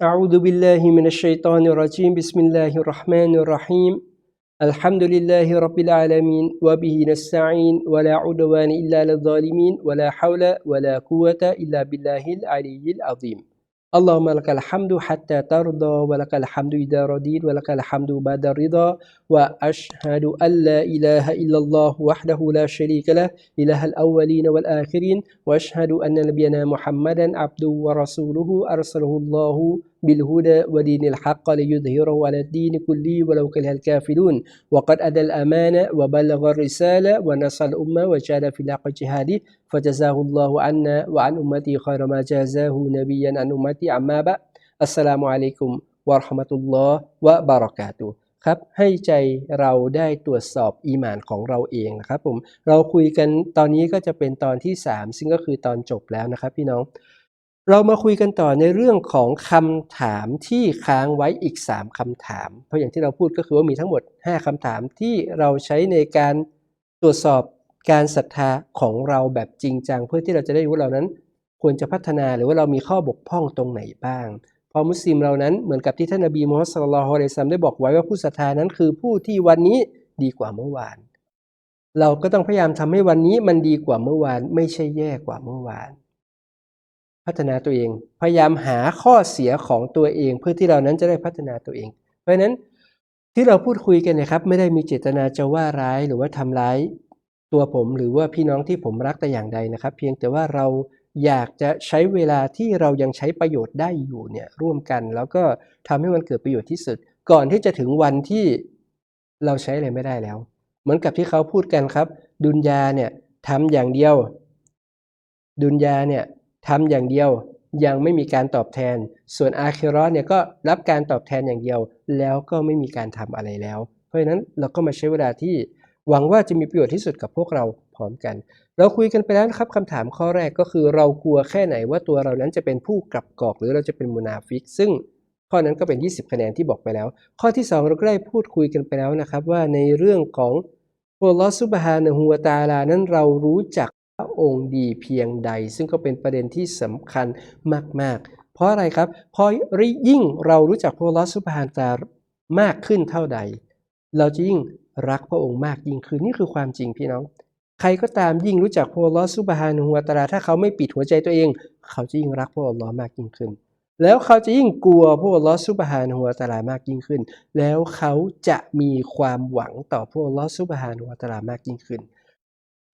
أعوذ بالله من الشيطان الرجيم. بسم الله الرحمن الرحيم. الحمد لله رب العالمين وبه نستعين ولا عدوان إلا للظالمين ولا حول ولا قوة إلا بالله العلي العظيم. اللهم لك الحمد حتى ترضى ولك الحمد إذا رضيت ولك الحمد بعد الرضا. وأشهد أن لا إله إلا الله وحده لا شريك له إله الأولين والآخرين. وأشهد أن نبينا محمدا عبده ورسوله أرسله الله بالهدى ودين الحق ليظهره على الدين كله ولو كره الكافرون وقد أدى الأمانة وبلغ الرسالة ونصر الأمة وجاد في الحق جهاده فجزاه الله عنا وعن أمتي خير ما جازاه نبيا عن أمتي عما بعد السلام عليكم ورحمة الله وبركاته ครับให้ใจเราได้ตรวจสอบอีหมานของเราเองนะครับผมเราคุยกันตอนนี้ก็จะเป็นตอนที่ 3 ซึ่งก็คือตอนจบแล้วนะครับพี่น้อง เรามาคุยกันต่อในเรื่องของคำถามที่ค้างไว้อีก 3คำถาม เพราะอย่างที่เราพูดก็คือว่ามีทั้งหมด 5คำถามที่เราใช้ในการตรวจสอบการศรัทธาของเราแบบจริงจัง เพื่อที่เราจะได้รู้ว่าเรานั้น ควรจะพัฒนาหรือว่าเรามีข้อบกพร่องตรงไหนบ้าง พอมุสลิมเรานั้นเหมือนกับที่ท่านนบีมูฮัมมัดสุลลัลฮุอะลัยซัมได้บอกไว้ว่าผู้ศรัทธานั้นคือผู้ที่วันนี้ดีกว่าเมื่อวาน เราก็ต้องพยายามทำให้วันนี้มันดีกว่าเมื่อวาน ไม่ใช่แย่กว่าเมื่อวาน พัฒนาตัวเอง พยายามหาข้อเสียของตัวเอง เพื่อที่เรานั้นจะได้พัฒนาตัวเอง เพราะฉะนั้นที่เราพูดคุยกันนะครับ ไม่ได้มีเจตนาจะว่าร้ายหรือว่าทำร้ายตัวผม หรือว่าพี่น้องที่ผมรักแต่อย่างใดนะครับ เพียงแต่ว่าเราอยากจะใช้เวลาที่เรายังใช้ประโยชน์ได้อยู่เนี่ยร่วมกัน แล้วก็ทำให้มันเกิดประโยชน์ที่สุด ก่อนที่จะถึงวันที่เราใช้อะไรไม่ได้แล้ว เหมือนกับที่เขาพูดกันครับ ดุนยาเนี่ยทำอย่างเดียว ดุนยาเนี่ย ทำอย่างเดียวยังไม่มีการตอบแทน ส่วนอาคิรอเนี่ยก็รับการตอบแทนอย่างเดียว แล้วก็ไม่มีการทำอะไรแล้ว เพราะฉะนั้นเราก็มาใช้เวลาที่หวังว่าจะมีประโยชน์ที่สุดกับพวกเราพร้อมกัน เราคุยกันไปแล้วนะครับคำถามข้อแรกก็คือเรากลัวแค่ไหนว่าตัวเรานั้นจะเป็นผู้กลับกอกหรือเราจะเป็นมุนาฟิก ซึ่งข้อนั้นก็เป็น 20 คะแนนที่บอกไปแล้ว ข้อที่ 2 เราก็ได้พูดคุยกันไปแล้วนะครับว่าในเรื่องของอัลลอฮฺซุบฮานะฮูวตาลานั้นเรารู้จัก ระองค์ดีเพียงใด ซึ่งก็เป็นประเด็นที่สำคัญมาก ๆ เพราะอะไรครับเพราะยิ่งเรารู้จักพระลอฮฺซุบฮานตาลามากขึ้นเท่าใด เราจะยิ่งรักพระองค์มากยิ่งขึ้นนี่คือความจริงพี่น้อง ใครก็ตามยิ่งรู้จักพระลอฮฺซุบฮานะฮูวตาลาถ้าเขาไม่ปิดหัวใจตัวเอง เขาจะยิ่งรักพระอัลลอฮ์มากยิ่งขึ้นแล้วเขาจะยิ่งกลัวพระลอฮฺซุบฮานะฮูวตาลามากยิ่งขึ้น แล้วเขาจะมีความหวังต่อพระลอฮฺซุบฮานะฮูวตาลามากยิ่งขึ้น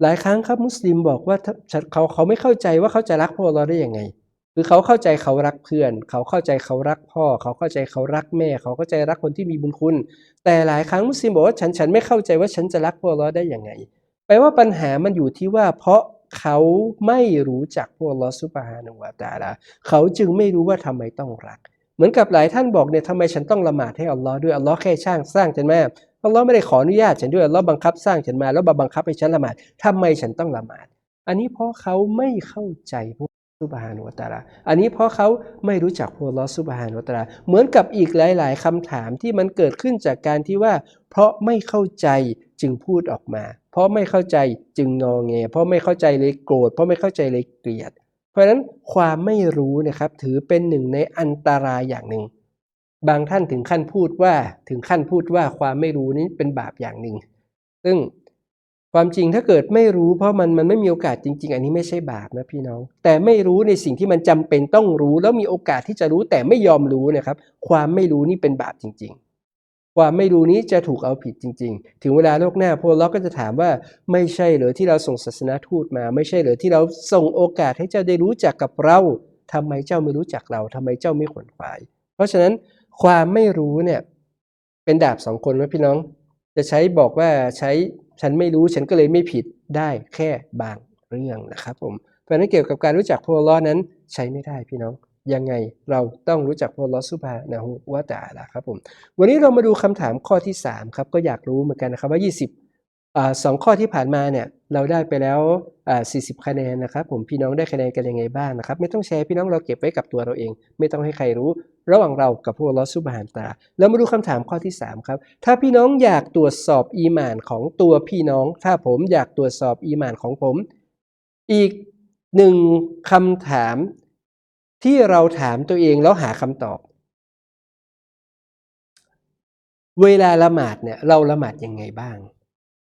หลายครั้งครับมุสลิมบอกว่าเขาเขาไม่เข้าใจว่าเขาจะรักพระอัลลอฮ์ได้ยังไง คือเขาเข้าใจเขารักเพื่อน เขาเข้าใจเขารักพ่อ เขาเข้าใจเขารักแม่ เขาเข้าใจรักคนที่มีบุญคุณ แต่หลายครั้งมุสลิมบอกว่าฉันฉันไม่เข้าใจว่าฉันจะรักพระอัลลอฮ์ได้ยังไงแปลว่าปัญหามันอยู่ที่ว่าเพราะเขาไม่รู้จักพระอัลอฮ์ซุบฮานะฮูวะตาลาเขาจึงไม่รู้ว่าทำไมต้องรัก เหมือนกับหลายท่านบอกเนี่ยทำไมฉันต้องละหมาดให้อัลลอฮ์ด้วยอัลลอฮ์แค่ช่างสร้างฉันมา อัลลอฮ์ไม่ได้ขออนุญาตฉันด้วยอัลลอฮ์บังคับสร้างฉันมาแล้วมาบังคับให้ฉันละหมาดทำไมฉันต้องละหมาด อันนี้เพราะเขาไม่เข้าใจพระซุบฮานุวตาลาอันนี้เพราะเขาไม่รู้จักพระลอซุบฮานุวตาลาเหมือนกับอีกหลาย ๆคำถามที่มันเกิดขึ้นจากการที่ว่า เพราะไม่เข้าใจจึงพูดออกมา เพราะไม่เข้าใจจึงงอแง เพราะไม่เข้าใจเลยโกรธ เพราะไม่เข้าใจเลยเกลียด เพราะฉะนั้นความไม่รู้นะครับถือเป็นหนึ่งในอันตรายอย่างหนึ่ง บางท่านถึงขั้นพูดว่าถึงขั้นพูดว่าความไม่รู้นี้เป็นบาปอย่างหนึ่ง ซึ่งความจริงถ้าเกิดไม่รู้เพราะมันมันไม่มีโอกาสจริง ๆ อันนี้ไม่ใช่บาปนะพี่น้อง แต่ไม่รู้ในสิ่งที่มันจำเป็นต้องรู้ แล้วมีโอกาสที่จะรู้แต่ไม่ยอมรู้นะครับ ความไม่รู้นี่เป็นบาปจริง ๆ ความไม่รู้นี้จะถูกเอาผิดจริง ๆ ถึงเวลาโลกหน้าพวกเราก็จะถามว่าไม่ใช่เหรือที่เราส่งศาสนาทูตมา ไม่ใช่เหรือที่เราส่งโอกาสให้เจ้าได้รู้จักกับเราทำไมเจ้าไม่รู้จักเราทำไมเจ้าไม่ขวนขวาย เพราะฉะนั้น ความไม่รู้เนี่ยเป็นดาบสองคนนะพี่น้อง จะใช้บอกว่าใช้ฉันไม่รู้ฉันก็เลยไม่ผิดได้แค่บางเรื่องนะครับผมเพราะนั้นเกี่ยวกับการรู้จักพลลอนั้นใช้ไม่ได้พี่น้อง ยังไงเราต้องรู้จักพลลอสุภานะฮุวะตาละครับผมวันนี้เรามาดูคำถามข้อที่3ครับก็อยากรู้เหมือนกันนะครับว่า 20 สองข้อที่ผ่านมาเนี่ยเราได้ไปแล้วอ่า40 คะแนนนะครับผมพี่น้องได้คะแนนกันยังไงบ้างนะครับ ไม่ต้องแชร์พี่น้องเราเก็บไว้กับตัวเราเอง ไม่ต้องให้ใครรู้ ระหว่างเรากับพวกลอสุบานตาแล้วมาดูคำถามข้อที่ 3 ครับ ถ้าพี่น้องอยากตรวจสอบอีหมานของตัวพี่น้อง ถ้าผมอยากตรวจสอบอีหมานของผม อีกหนึ่งคำถามที่เราถามตัวเองแล้วหาคำตอบ เวลาละหมาดเนี่ยเราละหมาดยังไงบ้าง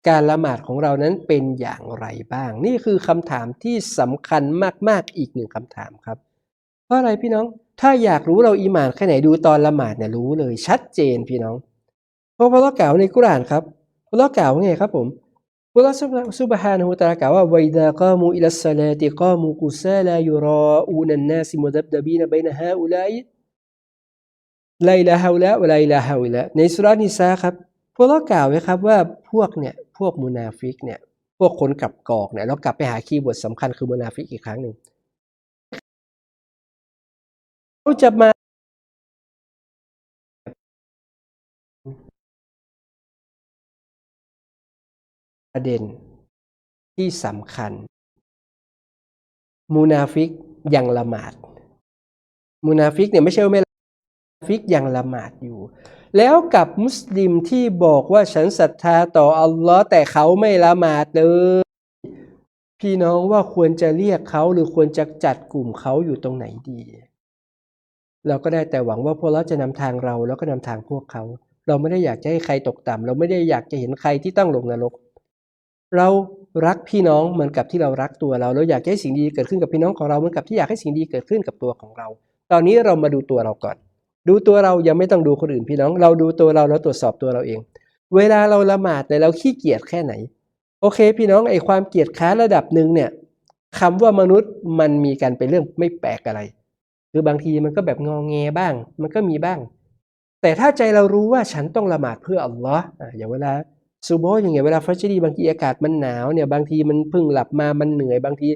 การละหมาดของเรานั้นเป็นอย่างไรบ้าง นี่คือคำถามที่สำคัญมาก ๆ อีกหนึ่งคำถามครับ เพราะอะไรพี่น้อง ถ้าอยากรู้เราอีหมานแค่ไหนดูตอนละหมาดเนี่ยรู้เลยชัดเจนพี่น้อง เพราะพระเรากล่าวในกุรานครับพระเรากล่าวไงครับผมพระเราซุบฮานะฮูตะอาลากล่าวว่าวัยดากามูอิลัสซาลาติกามูกุซาลายุราอูนันนาซิมุดับดบีนบนฮาอุลัยไลลาฮาอุละไลลาฮาอุละในสุรานิสาครับพวกเรากล่าวไว้ครับว่าพวกเนี่ย วกมุนาฟิกเนี่ยพวกคนกลับกอกเนี่ยเรากลับไปหาคีย์เวิร์ดสำคัญคือมุนาฟิกอีกครั้งหนึ่งเขาจะมาประเด็นที่สำคัญ มูนาฟิกยังละหมาด มูนาฟิกเนี่ยไม่ใช่ว่าไม่ละฟิกยังละหมาดอยู่ แล้วกับมุสลิมที่บอกว่าฉันศรัทธาต่ออัลลอฮ์แต่เขาไม่ละหมาดเลยพี่น้องว่าควรจะเรียกเขาหรือควรจะจัดกลุ่มเขาอยู่ตรงไหนดี เราก็ได้แต่หวังว่าพวกเราจะนำทางเราแล้วก็นำทางพวกเขา เราไม่ได้อยากจะให้ใครตกต่ำเราไม่ได้อยากจะเห็นใครที่ต้องลงนรก เรารักพี่น้องเหมือนกับที่เรารักตัวเราเราอยากให้สิ่งดีเกิดขึ้นกับพี่น้องของเราเหมือนกับที่อยากให้สิ่งดีเกิดขึ้นกับตัวของเรา ตอนนี้เรามาดูตัวเราก่อน ดูตัวเรายังไม่ต้องดูคนอื่นพี่น้อง เราดูตัวเราแล้วตรวจสอบตัวเราเอง เวลาเราละหมาดเนี่ยเราขี้เกียจแค่ไหน โอเค พี่น้องไอความเกียจค้าระดับหนึ่งเนี่ยคำว่ามนุษย์มันมีกันเป็นเรื่องไม่แปลกอะไร คือบางทีมันก็แบบงองแงบ้าง มันก็มีบ้าง แต่ถ้าใจเรารู้ว่าฉันต้องละหมาดเพื่ออัลลอฮ์อย่างเวลาซูโบอย่างเงี้ยเวลาฟัชรีบางทีอากาศมันหนาวเนี่ยบางทีมันพิ่งหลับมามันเหนื่อยบางที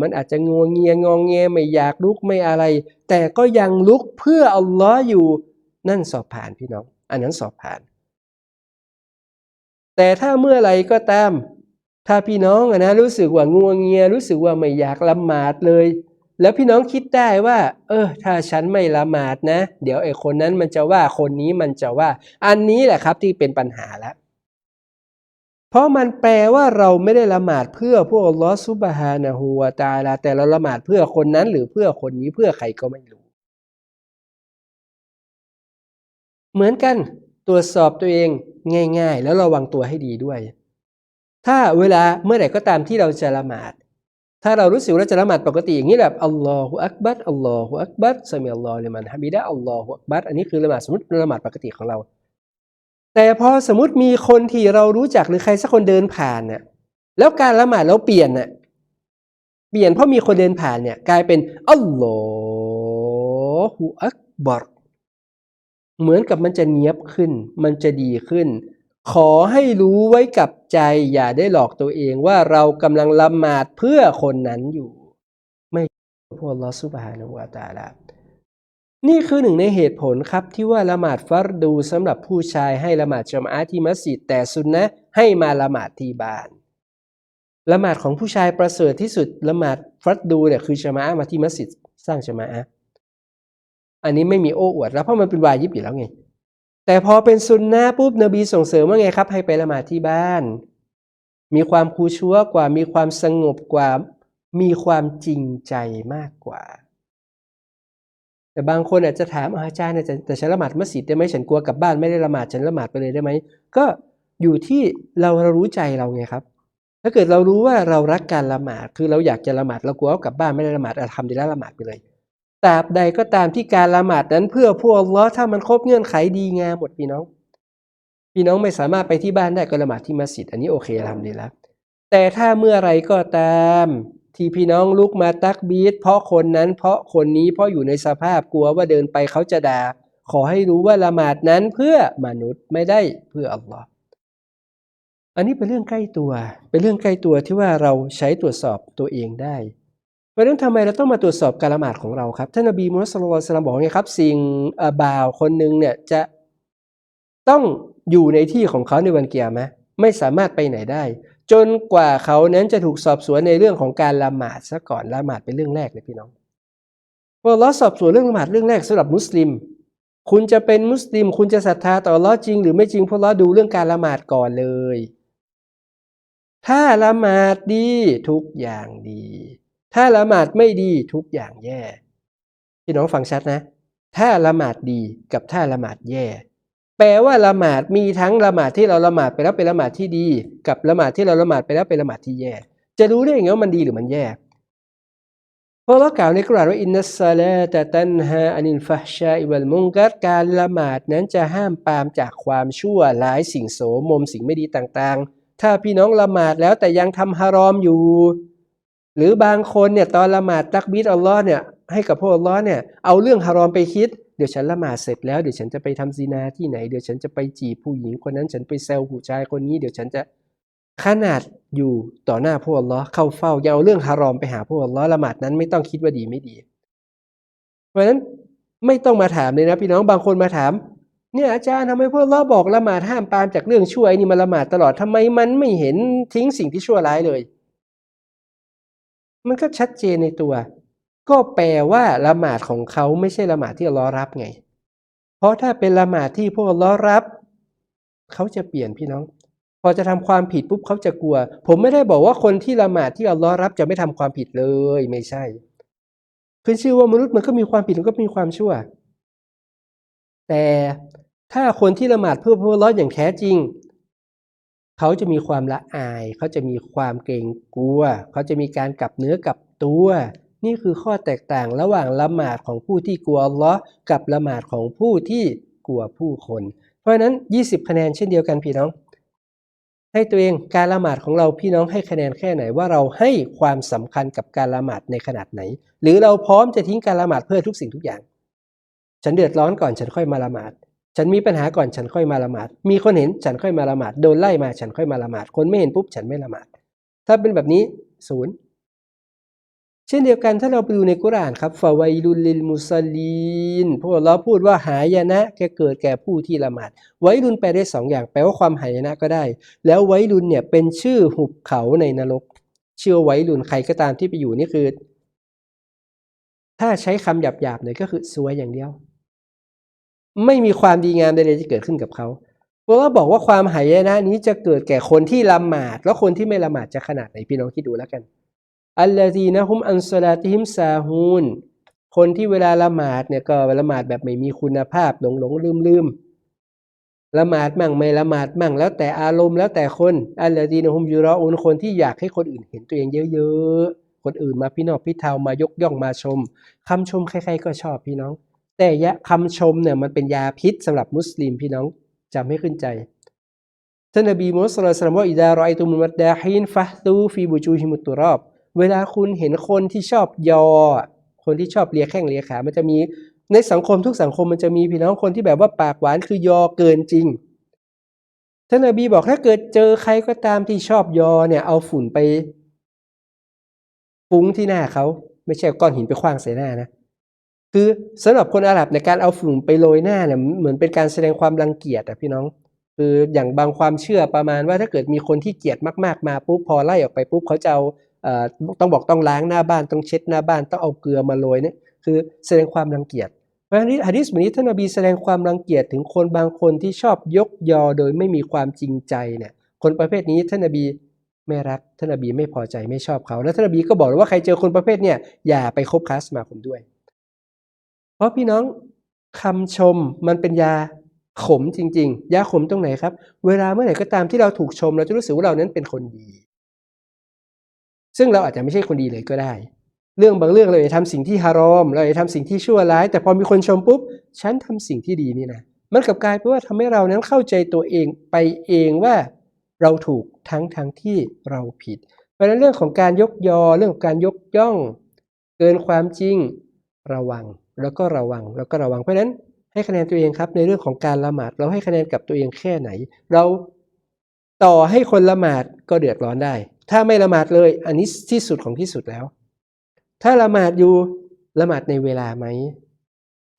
มันอาจจะงวงเงียงองแงไม่อยากลุกไม่อะไร แต่ก็ยังลุกเพื่ออัลลอฮ์อยู่นั่นสอบผ่านพี่น้อง อันนั้นสอบผ่าน แต่ถ้าเมื่อไรก็ตาม ถ้าพี่น้องนะรู้สึกว่างวงเงียรู้สึกว่าไม่อยากละหมาดเลย แล้วพี่น้องคิดได้ว่า เออ ถ้าฉันไม่ละหมาดนะ เดี๋ยวไอ้คนนั้นมันจะว่าคนนี้มันจะว่า อันนี้แหละครับที่เป็นปัญหาแล้ว เพราะมันแปลว่าเราไม่ได้ละหมาดเพื่อพวกอัลอฮ์ซุบฮานะฮูวะตาลา แต่เราละหมาดเพื่อคนนั้น หรือเพื่อคนนี้เพื่อใครก็ไม่รู้ เหมือนกันตรวจสอบตัวเองง่าย ๆ แล้วระวังตัวให้ดีด้วย ถ้าเวลาเมื่อไหร่ก็ตามที่เราจะละหมาด ถ้าเรารู้สึกว่าเราจะละหมาดปกติอย่างนี้แบบอัลลอฮฺอักบัรอัลลอฮฺอักบัรสมิอัลลอฮฺลิมันฮะมิดะอัลลอฮฺอักบัรอันนี้คือละหมาดสมมติละหมาดปกติของเรา แต่พอสมมติมีคนที่เรารู้จักหรือใครสักคนเดินผ่านเนี่ยแล้วการละหมาดเราเปลี่ยนน่ะเปลี่ยนเพราะมีคนเดินผ่านเนี่ยกลายเป็นอัลลอฮฺอักบัรเหมือนกับมันจะเนียบขึ้น มันจะดีขึ้น ขอให้รู้ไว้กับใจอย่าได้หลอกตัวเองว่าเรากำลังละหมาดเพื่อคนนั้นอยู่ ไม่พวกลอสุบฮานะฮูวะตาลา นี่คือหนึ่งในเหตุผลครับที่ว่าละหมาดฟัรดูสำหรับผู้ชายให้ละหมาดจามอะห์ที่มัสยิดแต่ซุนนะให้มาละหมาดที่บ้านละหมาดของผู้ชายประเสริฐที่สุดละหมาดฟัรดูเนี่ยคือจามะมาที่มัสยิดสร้างจามะอันนี้ไม่มีโอ้อวดแล้วเพราะมันเป็นวาญิบอยู่แล้วไง แต่พอเป็นซุนนะปุ๊บนบีส่งเสริมว่าไงครับ ให้ไปละหมาดที่บ้าน มีความคูชัวกว่ามีความสงบกว่ามีความจริงใจมากกว่า แต่บางคนอาจจะถามอาจารย์แต่แต่ฉันละหมาดมัสยิดได้ไหมฉันกลัวกลับบ้านไม่ได้ละหมาดฉันละหมาดไปเลยได้ไหมก็อยู่ที่เราเรารู้ใจเราไงครับ ถ้าเกิดเรารู้ว่าเรารักการละหมาดคือเราอยากจะละหมาดเรากลัวกลับบ้านไม่ได้ละหมาดอาทำดีแล้วละหมาดไปเลยตราบใดก็ตามที่การละหมาดนั้นเพื่อพวกอัลลอฮ์ถ้ามันครบเงื่อนไขดีงามหมดพี่น้อง พี่น้องไม่สามารถไปที่บ้านได้ก็ละหมาดที่มัสยิดอันนี้โอเคทำดีแล้วแต่ถ้าเมื่อไรก็ตาม ที่พี่น้องลุกมาตักบีดเพราะคนนั้นเพราะคนนี้เพราะอยู่ในสภาพกลัวว่าเดินไปเขาจะด่า ขอให้รู้ว่าละหมาดนั้นเพื่อมนุษย์ไม่ได้เพื่ออัลลอฮ์อันนี้เป็นเรื่องใกล้ตัว เป็นเรื่องใกล้ตัวที่ว่าเราใช้ตรวจสอบตัวเองได้เพราะนั้นทำไมเราต้องมาตรวจสอบการละหมาดของเราครับท่านนบีมุฮัมมัดสุลลัลสลามบอกไงครับ สิ่งบ่าวคนหนึ่งเนี่ยจะต้องอยู่ในที่ของเขาในวันเกียร์ไหมไม่สามารถไปไหนได้ จนกว่าเขานั้นจะถูกสอบสวนในเรื่องของการละหมาดซะก่อนละหมาดเป็นเรื่องแรกเลยพี่น้องพอเราสอบสวนเรื่องละหมาดเรื่องแรกสำหรับมุสลิม คุณจะเป็นมุสลิม คุณจะศรัทธาต่อลเลอจริง หรือไม่จริงพวกเราดูเรื่องการละหมาดก่อนเลย ถ้าละหมาดดีทุกอย่างดี ถ้าละหมาดไม่ดีทุกอย่างแย่ พี่น้องฟังชัดนะ ถ้าละหมาดดีกับถ้าละหมาดแย่ แปลว่าละหมาดมีทั้งละหมาดที่เราละหมาดไปแล้วเป็นละหมาดที่ดี กับละหมาดที่เราละหมาดไปแล้วเป็นละหมาดที่แย่ จะรู้ได้ยังไงว่ามันดีหรือมันแย่เพราะเรากล่าวในกรานว่าอินนัสซาลาตะตันฮาอานิลฟะชาอิวัลมุงกัรการละหมาดนั้นจะห้ามปามจากความชั่วร้ายสิ่งโสมมสิ่งไม่ดีต่างๆ ถ้าพี่น้องละหมาดแล้วแต่ยังทำฮารอมอยู่ หรือบางคนเนี่ยตอนละหมาดตักบีดอัลลอฮ์เนี่ยให้กับพวกอัลลอฮ์เนี่ยเอาเรื่องฮารอมไปคิด เดี๋ยวฉันละหมาดเสร็จแล้วเดี๋ยวฉันจะไปทำซีนาที่ไหน เดี๋ยวฉันจะไปจีบผู้หญิงคนนั้นฉันไปแซวผู้ชายคนนี้เดี๋ยวฉันจะขนาดอยู่ต่อหน้าพวกอัลลอฮ์เข้าเฝ้ายังเอาเรื่องฮารอมไปหาพวกอัลลอฮ์ละหมาดนั้นไม่ต้องคิดว่าดีไม่ดี เพราะฉะนั้นไม่ต้องมาถามเลยนะพี่น้องบางคนมาถาม เนี่ยอาจารย์ทำไมพวกเราบอกละหมาดห้ามปามจากเรื่องชั่วนี่มาละหมาดตลอดทำไมมันไม่เห็นทิ้งสิ่งที่ชั่วร้ายเลย มันก็ชัดเจนในตัว ก็แปลว่าละหมาดของเขาไม่ใช่ละหมาดที่อัลลอฮ์รับไง เพราะถ้าเป็นละหมาดที่พวกอัลลอฮ์รับ เขาจะเปลี่ยนพี่น้อง พอจะทำความผิดปุ๊บเขาจะกลัว ผมไม่ได้บอกว่าคนที่ละหมาดที่อัลลอฮ์รับจะไม่ทำความผิดเลยไม่ใช่ขึ้นชื่อว่ามนุษย์มันก็มีความผิดมันก็มีความชั่ว แต่ถ้าคนที่ละหมาดเพื่อพระอัลลอฮ์อย่างแท้จริงเขาจะมีความละอาย เขาจะมีความเกรงกลัว เขาจะมีการกลับเนื้อกลับตัว นี่คือข้อแตกต่างระหว่างละหมาดของผู้ที่กลัวอัลลอฮ์กับละหมาดของผู้ที่กลัวผู้คน เพราะฉะนั้น 20 คะแนนเช่นเดียวกันพี่น้อง ให้ตัวเองการละหมาดของเราพี่น้องให้คะแนนแค่ไหนว่าเราให้ความสำคัญกับการละหมาดในขนาดไหน หรือเราพร้อมจะทิ้งการละหมาดเพื่อทุกสิ่งทุกอย่าง ฉันเดือดร้อนก่อนฉันค่อยมาละหมาดฉันมีปัญหาก่อนฉันค่อยมาละหมาด มีคนเห็นฉันค่อยมาละหมาด โดนไล่มาฉันค่อยมาละหมาด คนไม่เห็นปุ๊บฉันไม่ละหมาด ถ้าเป็นแบบนี้ศูนย์ เช่นเดียวกันถ้าเราไปดูในกุรานครับฟาวัยลุลลิลมุสลีนพวกเราพูดว่าหายนะแกเกิดแก่ผู้ที่ละหมาดไวรุนแปลได้สองอย่างแปลว่าความหายนะก็ได้ แล้วไวรุนเนี่ยเป็นชื่อหุบเขาในนรก เชื่อไวรุนใครก็ตามที่ไปอยู่นี่คือ ถ้าใช้คำหยาบๆหน่อยก็คือซวยอย่างเดียว ไม่มีความดีงามใดๆที่เกิดขึ้นกับเขาเพราะว่าบอกว่าความหายนะนี้จะเกิดแก่คนที่ละหมาด แล้วคนที่ไม่ละหมาดจะขนาดไหนพี่น้องคิดดูแล้วกัน อัลลอฮีนะฮุมอันซลาติฮิมซาฮูนคนที่เวลาละหมาดเนี่ยก็ละหมาดแบบไม่มีคุณภาพหลงหลงลืมลืมละหมาดมั่งไม่ละหมาดมั่งแล้วแต่อารมณ์แล้วแต่คนอัลลอฮีนะฮุมยูรออุนคนที่อยากให้คนอื่นเห็นตัวเองเยอะๆ คนอื่นมาพี่นอกพี่เทามายกย่องมาชมคำชมใครๆก็ชอบพี่น้อง แต่ยะคำชมเนี่ยมันเป็นยาพิษสำหรับมุสลิมพี่น้องจำให้ขึ้นใจท่านนบีมุสลิมว่าอิดารอไอตุมุมัดดาฮินฟะตูฟีบูจูฮิมุตตุรอบ เวลาคุณเห็นคนที่ชอบยอ คนที่ชอบเลียแข้งเลียขา มันจะมีในสังคมทุกสังคมมันจะมีพี่น้องคนที่แบบว่าปากหวานคือยอเกินจริงท่านนบีบอกถ้าเกิดเจอใครก็ตามที่ชอบยอเนี่ยเอาฝุ่นไปฟุ้งที่หน้าเขาไม่ใช่ก้อนหินไปคว้างใส่หน้านะคือสำหรับคนอาหรับในการเอาฝุ่นไปโรยหน้าเนี่ยเหมือนเป็นการแสดงความรังเกียจอะพี่น้อง คืออย่างบางความเชื่อประมาณว่าถ้าเกิดมีคนที่เกลียดมาก ๆมาปุ๊บพอไล่ออกไปปุ๊บเขาจะเอา ต้องบอกต้องล้างหน้าบ้านต้องเช็ดหน้าบ้านต้องเอาเกลือมาโรยเนี่ยคือแสดงความรังเกียจเพราะฉะนั้นฮะดิษบบนี้ท่านนบีแสดงความรังเกียจถึงคนบางคนที่ชอบยกยอโดยไม่มีความจริงใจเนี่ยคนประเภทนี้ท่านนบีไม่รักท่านนบีไม่พอใจไม่ชอบเขา แล้วท่านนบีก็บอกเลยว่าใครเจอคนประเภทเนี่ยอย่าไปคบค้าสมาคมด้วย เพราะพี่น้องคำชมมันเป็นยาขมจริง ๆ ยาขมตรงไหนครับ เวลาเมื่อไหร่ก็ตามที่เราถูกชม เราจะรู้สึกว่าเรานั้นเป็นคนดี ซึ่งเราอาจจะไม่ใช่คนดีเลยก็ได้ เรื่องบางเรื่องเราจะทำสิ่งที่ฮารอม เราจะทำสิ่งที่ชั่วร้าย แต่พอมีคนชมปุ๊บ ฉันทำสิ่งที่ดีนี่นะมันกลับกลายเป็นว่าทำให้เรานั้นเข้าใจตัวเองไปเองว่าเราถูกทั้งทั้งที่เราผิด เพราะฉะนั้นเรื่องของการยกยอเรื่องของการยกย่อง เกินความจริงระวังแล้วก็ระวังแล้วก็ระวังเพราะฉะนั้นให้คะแนนตัวเองครับในเรื่องของการละหมาดเราให้คะแนนกับตัวเองแค่ไหน เราต่อให้คนละหมาดก็เดือดร้อนได้ ถ้าไม่ละหมาดเลย อันนี้ที่สุดของที่สุดแล้ว ถ้าละหมาดอยู่ละหมาดในเวลาไหม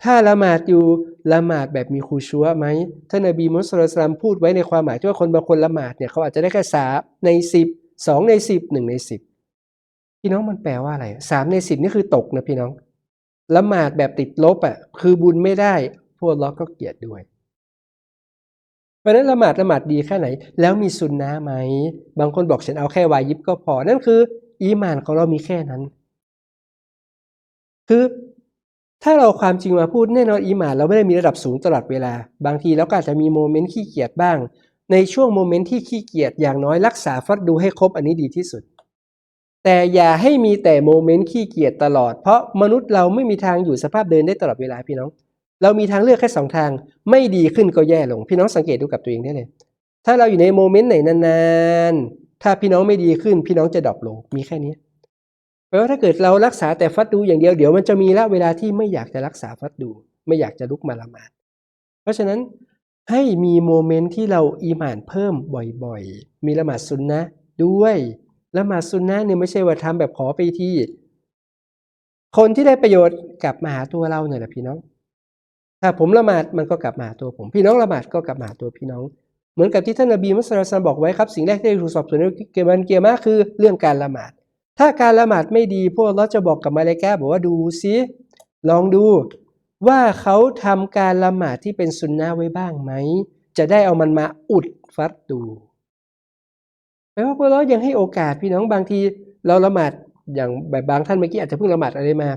ถ้าละหมาดอยู่ละหมาดแบบมีครูชัวไหมท่านนบีมุสลิมพูดไว้ในความหมายที่ว่าคนบางคนละหมาดเนี่ยเขาอาจจะได้แค่สามในสิบสองในสิบหนึ่งในสิบพี่น้องมันแปลว่าอะไรสามในสิบนี่คือตกนะพี่น้องละหมาดแบบติดลบอะคือบุญไม่ได้พวกล็อกก็เกลียดด้วย เพราะนั้นละหมาดละหมาดดีแค่ไหน แล้วมีสุนนะไหม บางคนบอกฉันเอาแค่วายิบก็พอ นั่นคือ อีมานของเรามีแค่นั้น คือถ้าเราความจริงมาพูดแน่นอนอีมานเราไม่ได้มีระดับสูงตลอดเวลา บางทีเราก็อาจจะมีโมเมนต์ขี้เกียจบ้าง ในช่วงโมเมนต์ที่ขี้เกียจอย่างน้อยรักษาฟัดดูให้ครบอันนี้ดีที่สุด แต่อย่าให้มีแต่โมเมนต์ขี้เกียจตลอด เพราะมนุษย์เราไม่มีทางอยู่สภาพเดินได้ตลอดเวลาพี่น้อง เรามีทางเลือกแค่สองทาง ไม่ดีขึ้นก็แย่ลง พี่น้องสังเกตดูกับตัวเองได้เลย ถ้าเราอยู่ในโมเมนต์ไหนนานๆ ถ้าพี่น้องไม่ดีขึ้น พี่น้องจะดรอปลง มีแค่นี้แปลว่าถ้าเกิดเรารักษาแต่ฟัดดูอย่างเดียวเดี๋ยวมันจะมีละเวลาที่ไม่อยากจะรักษาฟัดดู ไม่อยากจะลุกมาละหมาดเพราะฉะนั้นให้มีโมเมนต์ที่เราอีหมานเพิ่มบ่อยๆ มีละหมาดซุนนะด้วยละหมาดซุนนะเนี่ยไม่ใช่ว่าทำแบบขอไปที่ คนที่ได้ประโยชน์กลับมาหาตัวเราเนี่ยแหละพี่น้อง ถ้าผมละหมาดมันก็กลับมาตัวผม พี่น้องละหมาดก็กลับมาตัวพี่น้อง เหมือนกับที่ท่านนบีมุสลิมบอกไว้ครับ สิ่งแรกที่ถูกสอบสวนในเกมันเกียร์มาคือเรื่องการละหมาด ถ้าการละหมาดไม่ดีพวกเราจะบอกกับมาเลกาบอกว่าดูซิลองดูว่าเขาทำการละหมาดที่เป็นสุนนะไว้บ้างไหม จะได้เอามันมาอุดฟัดดูแปลว่าพวกเรายังให้โอกาสพี่น้องบางที เราละหมาดอย่างแบบบางท่านเมื่อกี้อาจจะเพิ่งละหมาดอะไรมา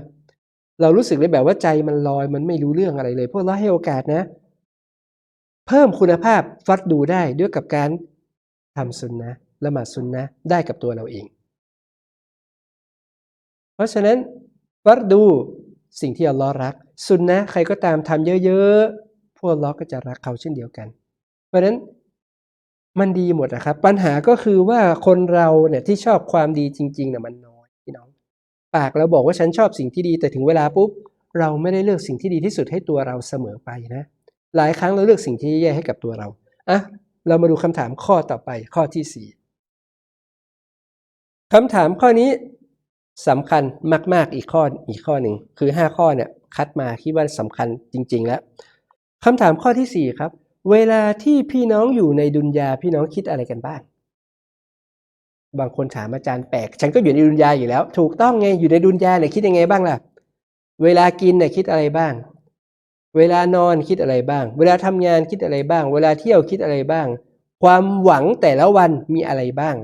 เรารู้สึกเลยแบบว่าใจมันลอยมันไม่รู้เรื่องอะไรเลย พวกเราให้โอกาสนะ เพิ่มคุณภาพฟัดดูได้ด้วยกับการทำสุนนะละหมาดสุนนะได้กับตัวเราเอง เพราะฉะนั้นฟัดดูสิ่งที่อัลลอฮ์รัก สุนนะใครก็ตามทำเยอะๆ พวกอัลลอก็จะรักเขาเช่นเดียวกัน เพราะฉะนั้นมันดีหมดนะครับ ปัญหาก็คือว่าคนเราเนี่ยที่ชอบความดีจริงๆเนี่ยมันน้อย ปากเราบอกว่าฉันชอบสิ่งที่ดี แต่ถึงเวลาปุ๊บเราไม่ได้เลือกสิ่งที่ดีที่สุดให้ตัวเราเสมอไปนะ หลายครั้งเราเลือกสิ่งที่แย่ให้กับตัวเราอะเรามาดูคำถามข้อต่อไปข้อที่สี่คำถามข้อนี้สำคัญมาก ๆ อีกข้ออีกข้อหนึ่งคือห้าข้อเนี่ยคัดมาคิดว่าสำคัญจริง ๆ แล้วคำถามข้อที่สี่ครับ เวลาที่พี่น้องอยู่ในดุนยาพี่น้องคิดอะไรกันบ้าง บางคนถามอาจารย์แปลก ฉันก็อยู่ในดุนยาอยู่แล้ว ถูกต้องไงอยู่ในดุนยาเนี่ยคิดยังไงบ้างล่ะ เวลากินเนี่ยคิดอะไรบ้าง เวลานอนคิดอะไรบ้าง เวลาทำงานคิดอะไรบ้าง เวลาเที่ยวคิดอะไรบ้าง ความหวังแต่ละวันมีอะไรบ้าง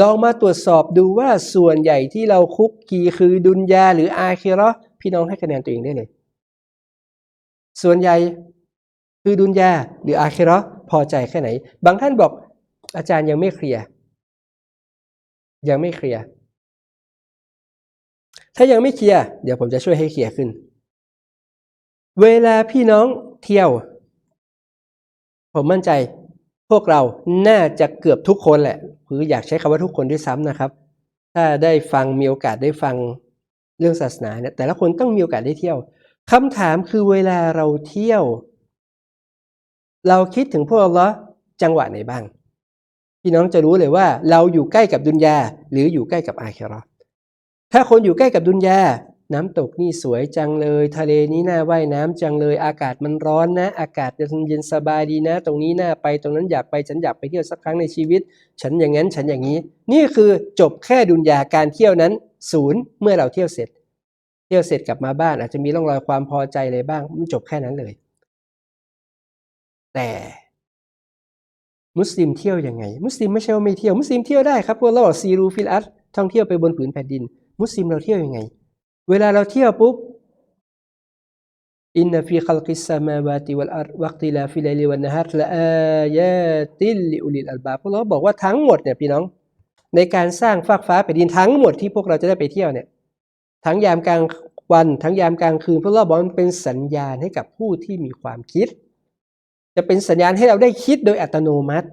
ลองมาตรวจสอบดูว่าส่วนใหญ่ที่เราคุกกีคือดุนยาหรืออาคิราะห์พี่น้องให้คะแนนตัวเองได้เลย ส่วนใหญ่คือดุนยาหรืออาคิราะห์พอใจแค่ไหน บางท่านบอกอาจารย์ยังไม่เคลียร์ ยังไม่เคลียร์ ถ้ายังไม่เคลียร์ เดี๋ยวผมจะช่วยให้เคลียร์ขึ้น เวลาพี่น้องเที่ยว ผมมั่นใจพวกเราน่าจะเกือบทุกคนแหละหรืออยากใช้คำว่าทุกคนด้วยซ้ำนะครับ ถ้าได้ฟังมีโอกาสได้ฟังเรื่องศาสนาเนี่ยแต่ละคนต้องมีโอกาสได้เที่ยวคำถามคือเวลาเราเที่ยว เราคิดถึงพวกเราจังหวะไหนบ้าง พี่น้องจะรู้เลยว่า เราอยู่ใกล้กับดุนยาหรืออยู่ใกล้กับอาคิเราถ้าคนอยู่ใกล้กับดุนยาน้ำตกนี่สวยจังเลย ทะเลนี้น่าว่ายน้ำจังเลย อากาศมันร้อนนะ อากาศเย็นสบายดีนะ ตรงนี้น่าไป ตรงนั้นอยากไป ฉันอยากไปเที่ยวสักครั้งในชีวิต ฉันอย่างนั้น ฉันอย่างนี้ นี่คือจบแค่ดุนยาการเที่ยวนั้น ศูนย์เมื่อเราเที่ยวเสร็จ เที่ยวเสร็จกลับมาบ้าน อาจจะมีร่องรอยความพอใจอะไรบ้าง มันจบแค่นั้นเลย แต่ มุสลิมเที่ยวยังไง มุสลิมไม่ใช่ว่าไม่เที่ยว มุสลิมเที่ยวได้ครับพวกเราบอกซีรูฟิลอัตท่องเที่ยวไปบนผืนแผ่นดิน มุสลิมเราเที่ยวยังไง เวลาเราเที่ยวปุ๊บอินนฟีคัลกิสสมาวาติวัลอัรวักติลาฟิลลิวันนะฮัรละอายาติลลิอุลิลอัลบาพวกเราบอกว่าทั้งหมดเนี่ยพี่น้อง ในการสร้างฟากฟ้าแผ่นดินทั้งหมดที่พวกเราจะได้ไปเที่ยวเนี่ยทั้งยามกลางวันทั้งยามกลางคืนพวกเราบอกมันเป็นสัญญาณให้กับผู้ที่มีความคิด จะเป็นสัญญาณให้เราได้คิดโดยอัตโนมัติ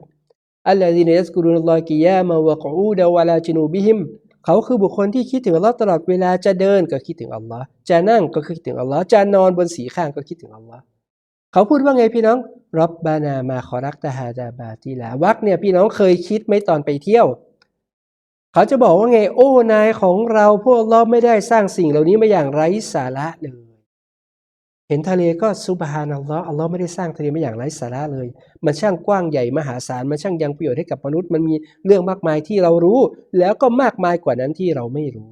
อัลลอฮีนยัสกุรุลลอฮกิยามะวะกูดะวะลาจินูบิฮิมเขาคือบุคคลที่คิดถึงอัลลอฮ์ตลอดเวลาจะเดินก็คิดถึงอัลลอฮ์จะนั่งก็คิดถึงอัลลอฮ์จะนอนบนสีข้างก็คิดถึงอัลลอฮ์เขาพูดว่าไงพี่น้องรับบานามาขอรักตะฮาดาบาติลาวักเนี่ยพี่น้องเคยคิดไหมตอนไปเที่ยว เขาจะบอกว่าไงโอ้นายของเราพวกเราไม่ได้สร้างสิ่งเหล่านี้มาอย่างไร้สาระเลย เห็นทะเลก็ซุบฮานัลลอฮ์อัลลอฮ์ไม่ได้สร้างทะเลมาอย่างไร้สาระเลย มันช่างกว้างใหญ่มหาศาล มันช่างยังประโยชน์ให้กับมนุษย์ มันมีเรื่องมากมายที่เรารู้ แล้วก็มากมายกว่านั้นที่เราไม่รู้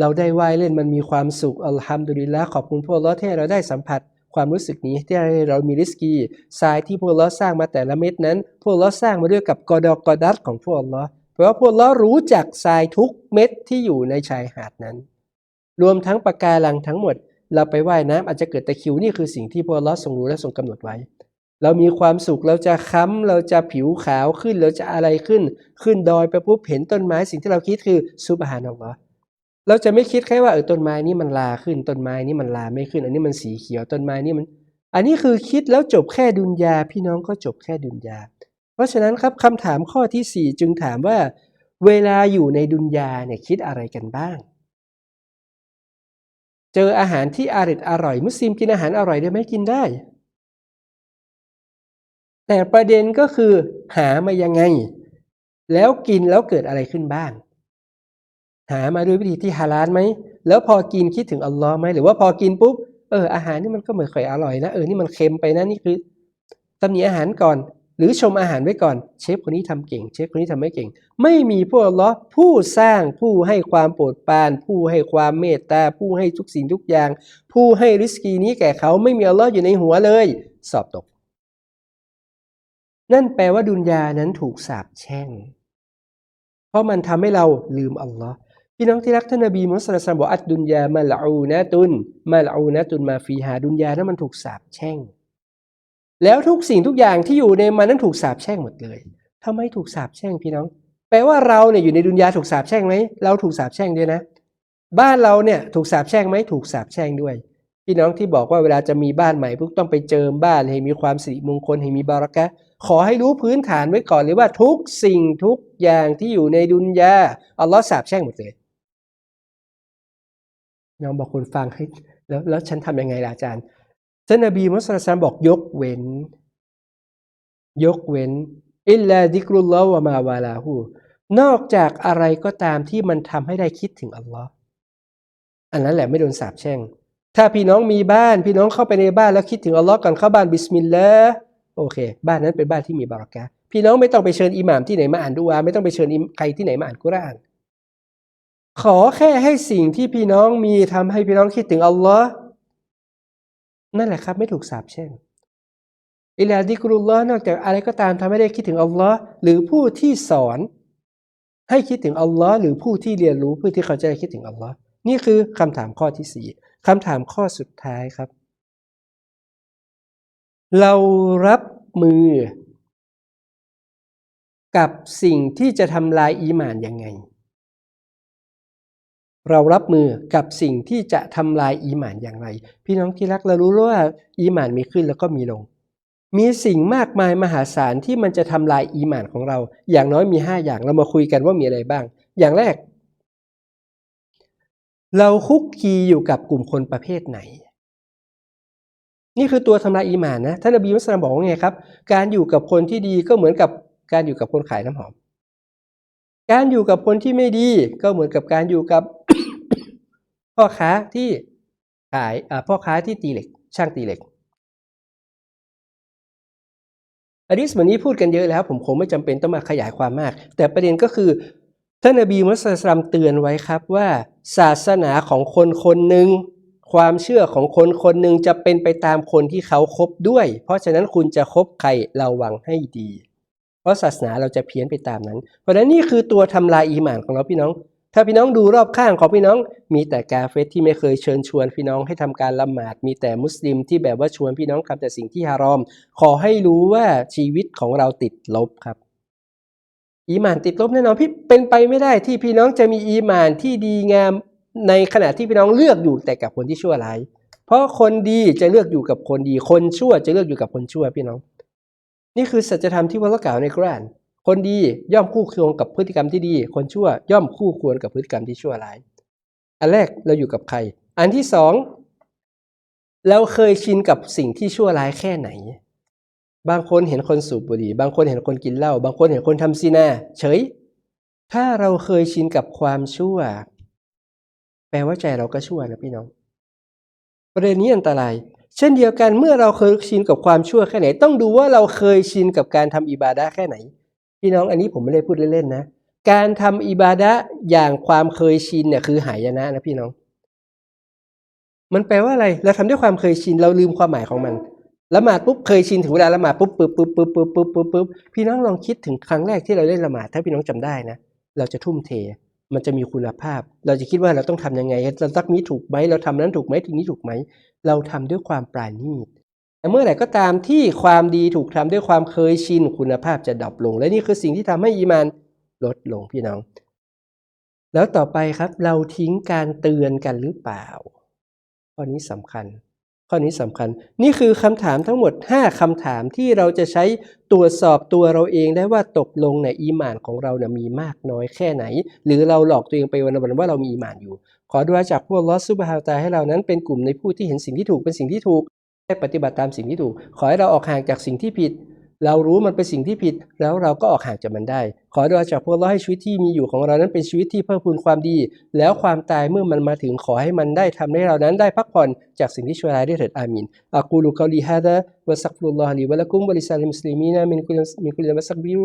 เราได้ว่ายเล่นมันมีความสุข อัลฮัมดุลิลละขอบคุณพวกเราที่เราได้สัมผัสความรู้สึกนี้ที่ให้เรามีริสกีทรายที่พวกเราสร้างมาแต่ละเม็ดนั้น พวกเราสร้างมาด้วยกับกอดอกกอดัตของพวกเราเพราะพวกเรารู้จักทรายทุกเม็ดที่อยู่ในชายหาดนั้น รวมทั้งปะการังทั้งหมด เราไปว่ายน้ำอาจจะเกิดตะคิวนี่คือสิ่งที่พระอัลอฮ์ทรงรู้และทรงกำหนดไว้ เรามีความสุขเราจะค้ำเราจะผิวขาวขึ้นเราจะอะไรขึ้น ขึ้นดอยไปปุ๊บเห็นต้นไม้สิ่งที่เราคิดคือซุบฮานัลลอฮ์เราจะไม่คิดแค่ว่าเออต้นไม้นี้มันลาขึ้นต้นไม้นี้มันลาไม่ขึ้น อันนี้มันสีเขียวต้นไม้นี้มัน อันนี้คือคิดแล้วจบแค่ดุนยาพี่น้องก็จบแค่ดุนยา เพราะฉะนั้นครับคำถามข้อที่สี่จึงถามว่า เวลาอยู่ในดุนยาเนี่ยคิดอะไรกันบ้าง เจออาหารที่อร่อยอร่อย มุสลิมกินอาหารอร่อยได้ไหมกินได้ แต่ประเด็นก็คือหามายังไง แล้วกินแล้วเกิดอะไรขึ้นบ้าง หามาด้วยวิธีที่ฮาลาลไหม แล้วพอกินคิดถึงอัลลอฮ์ไหมหรือว่าพอกินปุ๊บเอออาหารนี่มันก็เหมือนเคยอร่อยนะเออนี่มันเค็มไปนะนี่คือตำหนิอาหารก่อน หรือชมอาหารไว้ก่อน เชฟคนนี้ทำเก่ง เชฟคนนี้ทำไม่เก่ง ไม่มีพวกอัลลอฮ์ผู้สร้างผู้ให้ความโปรดปราน ผู้ให้ความเมตตา ผู้ให้ทุกสิ่งทุกอย่าง ผู้ให้ริสกีนี้แก่เขาไม่มีอัลลอฮ์อยู่ในหัวเลย สอบตก นั่นแปลว่าดุนยานั้นถูกสาปแช่ง เพราะมันทำให้เราลืมอัลลอฮ์พี่น้องที่รักท่านนบีมุสลิมบอกอัดดุนยามาลอูนะตุนมาลอูนะตุนมาฟีหาดุนยานั้นมันถูกสาปแช่ง แล้วทุกสิ่งทุกอย่างที่อยู่ในมันนั้นถูกสาปแช่งหมดเลยทำไมถูกสาปแช่งพี่น้อง แปลว่าเราเนี่ยอยู่ในดุนยาถูกสาปแช่งไหมเราถูกสาปแช่งด้วยนะ บ้านเราเนี่ยถูกสาปแช่งไหมถูกสาปแช่งด้วย พี่น้องที่บอกว่าเวลาจะมีบ้านใหม่พวกต้องไปเจิมบ้านให้มีความสิริมงคลให้มีบารักะขอให้รู้พื้นฐานไว้ก่อนเลยว่าทุกสิ่งทุกอย่างที่อยู่ในดุนยาอัลลอฮ์สาปแช่งหมดเลยน้องบอกคนฟังให้แล้วแล้วฉันทำยังไงล่ะอาจารย์ ท่านนบีมุสลิมบอกยกเว้น ยกเว้นอิลลาดิกรุลลอฮ์วะมาวาลาหูนอกจากอะไรก็ตามที่มันทำให้ได้คิดถึงอัลลอฮ์อันนั้นแหละไม่โดนสาปแช่ง ถ้าพี่น้องมีบ้านพี่น้องเข้าไปในบ้านแล้วคิดถึงอัลลอฮ์ก่อนเข้าบ้านบิสมิลลาห์โอเค บ้านนั้นเป็นบ้านที่มีบารักะพี่น้องไม่ต้องไปเชิญอิหม่ามที่ไหนมาอ่านดูอาไม่ต้องไปเชิญใครที่ไหนมาอ่านกุรอาน ขอแค่ให้สิ่งที่พี่น้องมีทำให้พี่น้องคิดถึงอัลลอฮ์ นั่นแหละครับ ไม่ถูกสาปแช่งอิลาดิกรุลลอฮ์นอกจากอะไรก็ตามทำให้ได้คิดถึงอัลลอฮ์หรือผู้ที่สอน ให้คิดถึงอัลลอฮ์หรือผู้ที่เรียนรู้เพื่อที่เขาจะได้คิดถึงอัลลอฮ์นี่คือคำถามข้อที่สี่คำถามข้อสุดท้ายครับ เรารับมือ กับสิ่งที่จะทำลายอีหมานยังไง เรารับมือกับสิ่งที่จะทำลายอีหมานอย่างไร พี่น้องที่รักเรารู้แล้วว่าอีหมานมีขึ้นแล้วก็มีลง มีสิ่งมากมายมหาศาลที่มันจะทำลายอีหมานของเรา อย่างน้อยมีห้าอย่างเรามาคุยกันว่ามีอะไรบ้าง อย่างแรก เราคุกคีอยู่กับกลุ่มคนประเภทไหน นี่คือตัวทำลายอีหมานนะท่านนบีมุสลิมบอกว่าไงครับ การอยู่กับคนที่ดีก็เหมือนกับการอยู่กับคนขายน้ำหอม การอยู่กับคนที่ไม่ดีก็เหมือนกับการอยู่กับพ่อค้าที่ขายพ่อค้าที่ตีเหล็ก ช่างตีเหล็กอันนี้วันนี้พูดกันเยอะแล้ว ผมคงไม่จำเป็นต้องมาขยายความมาก แต่ประเด็นก็คือท่านนบีมุสลิมเตือนไว้ครับว่า ศาสนาของคนคนหนึ่งความเชื่อของคนคนหนึ่งจะเป็นไปตามคนที่เขาคบด้วย เพราะฉะนั้นคุณจะคบใครระวังให้ดี ราะศาสนาเราจะเพี้ยนไปตามนั้น เพราะฉะนั้นนี่คือตัวทำลายอีหมานของเราพี่น้อง ถ้าพี่น้องดูรอบข้างของพี่น้อง มีแต่กาเฟสที่ไม่เคยเชิญชวนพี่น้องให้ทำการละหมาด มีแต่มุสลิมที่แบบว่าชวนพี่น้องทำแต่สิ่งที่ฮารอม ขอให้รู้ว่าชีวิตของเราติดลบครับ อีหมานติดลบแน่นอนพี่เป็นไปไม่ได้ที่พี่น้องจะมีอีหมานที่ดีงามในขณะที่พี่น้องเลือกอยู่แต่กับคนที่ชั่วร้าย เพราะคนดีจะเลือกอยู่กับคนดี คนชั่วจะเลือกอยู่กับคนชั่วพี่น้อง นี่คือสัจธรรมที่พระเจ้ากล่าวในกุรอาน คนดีย่อมคู่ควรกับพฤติกรรมที่ดี คนชั่วย่อมคู่ควรกับพฤติกรรมที่ชั่วร้าย อันแรกเราอยู่กับใคร อันที่สองเราเคยชินกับสิ่งที่ชั่วร้ายแค่ไหน บางคนเห็นคนสูบบุหรี่ บางคนเห็นคนกินเหล้า บางคนเห็นคนทำซีนาเฉย ถ้าเราเคยชินกับความชั่ว แปลว่าใจเราก็ชั่วนะพี่น้อง ประเด็นนี้อันตราย เช่นเดียวกันเมื่อเราเคยชินกับความชั่วแค่ไหน ต้องดูว่าเราเคยชินกับการทำอิบาดะแค่ไหน พี่น้องอันนี้ผมไม่ได้พูดเล่นๆนะ การทำอิบาดะอย่างความเคยชินเนี่ยคือหายนะนะพี่น้อง มันแปลว่าอะไรเราทำด้วยความเคยชินเราลืมความหมายของมันละหมาดปุ๊บเคยชินถึงเวลาละหมาดปุ๊บปุ๊บปุ๊บปุ๊บปุ๊บปุ๊บปุ๊บปุ๊บพี่น้องลองคิดถึงครั้งแรกที่เราเล่นละหมาดถ้าพี่น้องจำได้นะ เราจะทุ่มเท มันจะมีคุณภาพ เราจะคิดว่าเราต้องทำยังไงเราตักนี้ถูกไหมเราทำนั้นถูกไหมทีนี้ถูกไหม เราทำด้วยความปราณีตแต่เมื่อไหร่ก็ตามที่ความดีถูกทำด้วยความเคยชินคุณภาพจะดับลง และนี่คือสิ่งที่ทำให้อีมานลดลงพี่น้อง แล้วต่อไปครับเราทิ้งการเตือนกันหรือเปล่า ข้อนี้สำคัญ ข้อนี้สำคัญ นี่คือคำถามทั้งหมด 5คำถามที่เราจะใช้ตรวจสอบตัวเราเองได้ว่าตกลงในยอีหมานของเราเนี่ยมีมากน้อยแค่ไหน หรือเราหลอกตัวเองไปวันๆว่าเรามีอีหมานอยู่ ขอดุอาจากพวกลอสซุบฮาวตาให้เรานั้นเป็นกลุ่มในผู้ที่เห็นสิ่งที่ถูกเป็นสิ่งที่ถูกได้ปฏิบัติตามสิ่งที่ถูก ขอให้เราออกห่างจากสิ่งที่ผิด เรารู้มันเป็นสิ่งที่ผิด แล้วเราก็ออกห่างจากมันได้ ขอดุอาจากพวกเราให้ชีวิตที่มีอยู่ของเรานั้นเป็นชีวิตที่เพิ่มพูนความดี แล้วความตายเมื่อมันมาถึงขอให้มันได้ทำให้เรานั้นได้พักผ่อนจากสิ่งที่ชั่วร้ายด้เถิดอามีนอักูลุกอลีฮะดะวะสักฟุรุลลอฮลีวะละกุมวะลิซาลิมุสลิมีนะมินคุลมินคุลมัสักบิรุ